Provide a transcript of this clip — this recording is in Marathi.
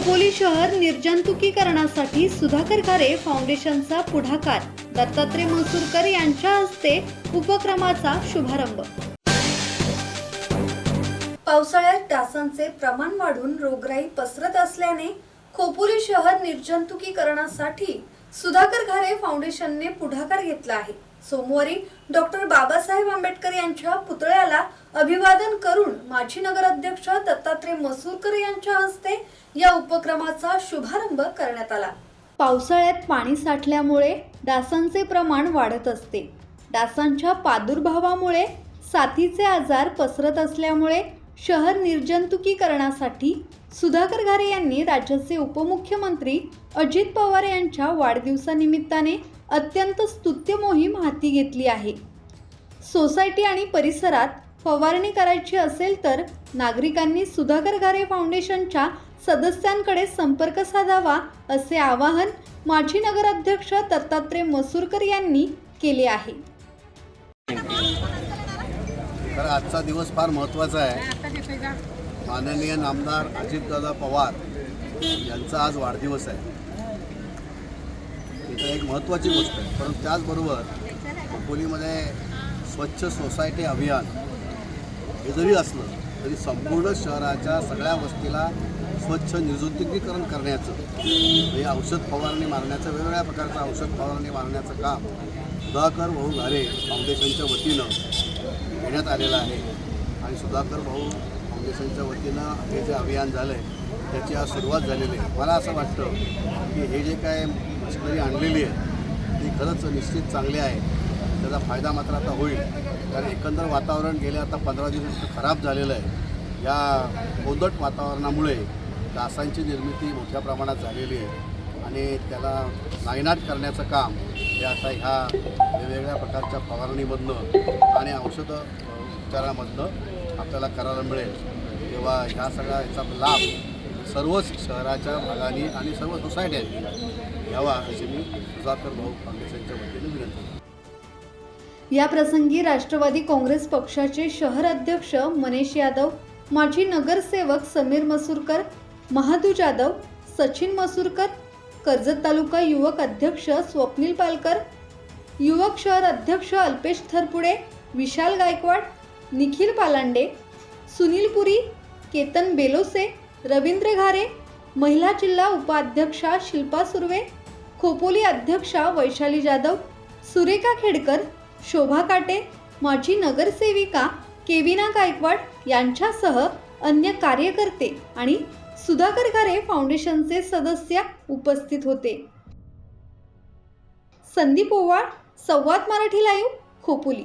खोपोली शहर निर्जंतुकीकरणासाठी सुधाकर घारे फाउंडेशनचा पुढाकार. दत्तात्रय मसूरकर यांच्या हस्ते उपक्रमाचा शुभारंभ. पावसाळ्यात डासांचे प्रमाण वाढून रोगराई पसरत असल्याने खोपोली शहर निर्जंतुकीकरणासाठी सुधाकर घारे फाउंडेशनने पुढाकार घेतला आहे. सोमवारी डॉक्टर बाबासाहेब आंबेडकर यांच्या पुतळ्याला अभिवादन करून माजी नगराध्यक्ष दत्तात्रय मसूरकर यांच्या हस्ते या उपक्रमाचा शुभारंभ करण्यात आला. पावसाळ्यात पाणी साठल्यामुळे डासांचे प्रमाण वाढत असते. डासांच्या प्रादुर्भावामुळे साथीचे आजार पसरत असल्यामुळे शहर निर्जंतुकीकरणासाठी सुधाकर घारे यांनी राज्याचे उपमुख्यमंत्री अजित पवार यांच्या वाढदिवसानिमित्ताने अत्यंत स्तुत्य मोहीम हाती घेतली आहे. सोसायटी आणि परिसरात फवारणी करायची असेल तर नागरिकांनी सुधाकर घारे फाउंडेशनच्या सदस्यांकडे संपर्क साधावा असे आवाहन माजी नगराध्यक्ष दत्तात्रय मसूरकर यांनी केले आहे. तर आजचा दिवस फार महत्त्वाचा आहे. माननीय नामदार अजितदादा पवार यांचा आज वाढदिवस आहे. ही तर एक महत्त्वाची गोष्ट आहे. परंतु त्याचबरोबर खोपोलीमध्ये स्वच्छ सोसायटी अभियान हे जरी असलं तरी संपूर्ण शहराच्या सगळ्या वस्तीला स्वच्छ निर्जंतुकीकरण करण्याचं म्हणजे औषध फवारणी मारण्याचं वेगवेगळ्या प्रकारचं औषध फवारणी मारण्याचं काम सुधाकर भाऊ घारे फाउंडेशनच्या वतीनं घेण्यात आलेलं आहे. आणि सुधाकर भाऊ फाउंडेशनच्या वतीनं हे जे अभियान झालं आहे त्याची आज सुरुवात झालेली आहे. मला असं वाटतं की हे जे काय मशिनरी आणलेली आहे ती खरंच निश्चित चांगली आहे. त्याचा फायदा मात्र आता होईल. कारण एकंदर वातावरण गेले आता पंधरा दिवस खराब झालेलं आहे. या कोदट वातावरणामुळे डासांची निर्मिती मोठ्या प्रमाणात झालेली आहे. आणि त्याला नायनाट करण्याचं काम हे आता ह्या वेगवेगळ्या प्रकारच्या फवारणीमधनं आणि औषधं उपचारामधनं आपल्याला करायला मिळेल. तेव्हा ह्या सगळ्या याचा लाभ सर्वच शहराच्या भागाने आणि सर्व सोसायट्यांनी घ्यावा असे मी सुधाकर भाऊ फाउंडेशनच्या वतीने विनंती या प्रसंगी राष्ट्रवादी काँग्रेस पक्षाचे शहर अध्यक्ष मनेश यादव माजी नगरसेवक समीर मसूरकर महादू जाधव सचिन मसूरकर कर्जत तालुका युवक अध्यक्ष स्वप्नील पालकर युवक शहर अध्यक्ष अल्पेश थरपुडे विशाल गायकवाड निखिल पालांडे सुनील पुरी केतन बेलोसे रवींद्र घारे महिला जिल्हा उपाध्यक्षा शिल्पा सुर्वे खोपोली अध्यक्षा वैशाली जाधव सुरेखा खेडकर शोभा काटे माजी नगरसेविका केविना गायकवाड यांच्यासह अन्य कार्यकर्ते आणि सुधाकर घारे फाउंडेशनचे सदस्य उपस्थित होते. संदीप ओवाळ संवाद मराठी लाईव्ह खोपोली.